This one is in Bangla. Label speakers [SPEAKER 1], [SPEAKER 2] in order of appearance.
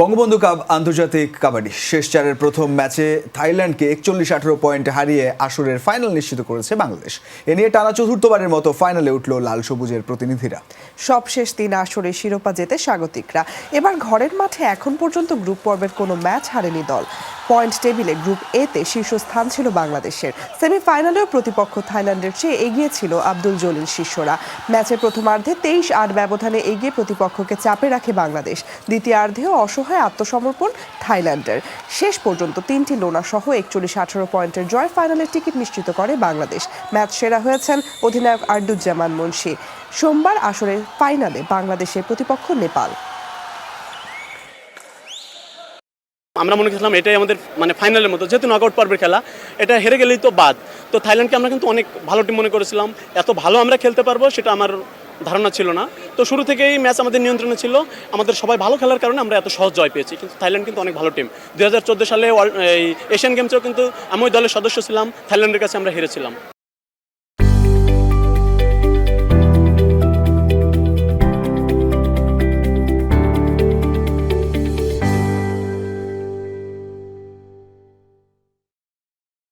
[SPEAKER 1] বঙ্গবন্ধু কাপ আন্তর্জাতিক কাবাডি। শেষ চারের প্রথম ম্যাচে থাইল্যান্ডকে একচল্লিশ আঠেরো পয়েন্টে হারিয়ে আসরের ফাইনাল নিশ্চিত করেছে বাংলাদেশ। এ নিয়ে টানা চতুর্থবারের মতো ফাইনালে উঠল লাল সবুজের প্রতিনিধিরা।
[SPEAKER 2] সব শেষ তিন আসরে শিরোপা জেতে স্বাগতিকরা। এবার ঘরের মাঠে এখন পর্যন্ত গ্রুপ পর্বের কোনো ম্যাচ হারেনি দল। পয়েন্ট টেবিলে গ্রুপ এতে শীর্ষস্থান ছিল বাংলাদেশের। সেমিফাইনালেও প্রতিপক্ষ থাইল্যান্ডের চেয়ে এগিয়ে ছিল আব্দুল জলিল শিষ্যরা। ম্যাচের প্রথমার্ধে তেইশ আট ব্যবধানে এগিয়ে প্রতিপক্ষকে চাপে রাখে বাংলাদেশ। দ্বিতীয়ার্ধেও অসহায় আত্মসমর্পণ থাইল্যান্ডের। শেষ পর্যন্ত তিনটি লোনা সহ একচল্লিশ আঠারো পয়েন্টের জয় ফাইনালের টিকিট নিশ্চিত করে বাংলাদেশ। ম্যাচ সেরা হয়েছেন অধিনায়ক আর্দুজ্জামান মুন্সি। সোমবার আসরের ফাইনালে বাংলাদেশের প্রতিপক্ষ নেপাল।
[SPEAKER 3] আমরা মনে করছিলাম এটাই আমাদের মানে ফাইনালের মতো। যেহেতু নকআউট পর্বের খেলা, এটা হেরে গেলেই তো বাদ। তো থাইল্যান্ডকে আমরা কিন্তু অনেক ভালো টিম মনে করেছিলাম। এত ভালো আমরা খেলতে পারব সেটা আমার ধারণা ছিল না। তো শুরু থেকেই ম্যাচ আমাদের নিয়ন্ত্রণে ছিল। আমাদের সবাই ভালো খেলার কারণে আমরা এত সহজ জয় পেয়েছি। কিন্তু থাইল্যান্ড কিন্তু অনেক ভালো টিম দুই হাজার চোদ্দ সালে এই এশিয়ান গেমসেও কিন্তু আমি ওই দলের সদস্য ছিলাম। থাইল্যান্ডের কাছে আমরা হেরেছিলাম।